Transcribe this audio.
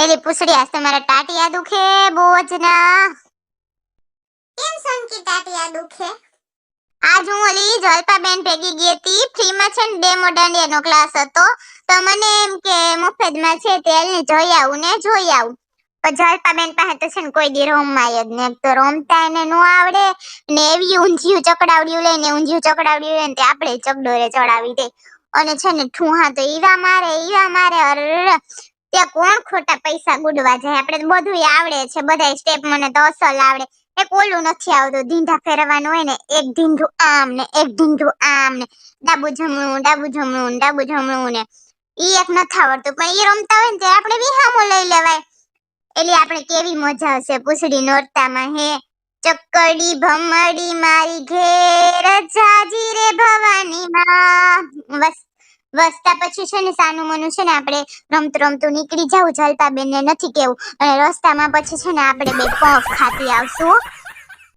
એલી પૂછડી, આજ તમારા ટાટિયા દુખે બહુ કેમ સંકી ટાટિયા દુખે? આજ હું ઓલી જલપાબેન ભેગી ગઈ હતી. ફ્રીમાં છે ને ડેમો દાંડિયાનો ક્લાસ હતો. તો મને એમ કે, મફતમાં છે તે હાલને જોઈ આવું ને જોઈ આવું. પણ જલપાબેન પાસે તો છે ને કોઈ દી રમાય જ ને. તો રોમતા એને નો આવડે ને એવી ઊંધિયું ચકડાવડ્યું લઈને ઊંધિયું ચકડાવડ્યું લઈને તે આપણે ચકડોરે ચડાવી દે. અને છે ને ઠુહા તો ઈવા મારે ઈવા મારે, અરર. ત્યાં કોણ ખોટા પૈસા ગુડવા જાય? આપણે બધું આવડે છે બધા સ્ટેપ મને તો અસલ આવડે. એક ઓલું નથી આવતું, ધીંધા ફેરવવાનું હોય ને, એક ધીંધું આમ ને, એક ધીંધું આમ ને. ડાબુ જમણું ડાબુ જમણું ડાબુ જમણું ને. ઈ એક નથી આવડતું, પણ ઈ રમતા હોય ને ત્યારે આપણે વિહામો લઈ લેવાય. એટલે આપણે કેવી મજા આવશે, પૂછડી નોરતામાં હે. ચક્કડી ભમડી મારી ઘેર જાજી રે ભવાની માં બસ. વસતા પછી છે ને સાનું મનું છે ને આપણે રમતું રમતું નીકળી જાવ જલપાબેન ને નથી કેવું. અને રસ્તામાં પછી છે ને આપણે બે પફ ખાતી આવશું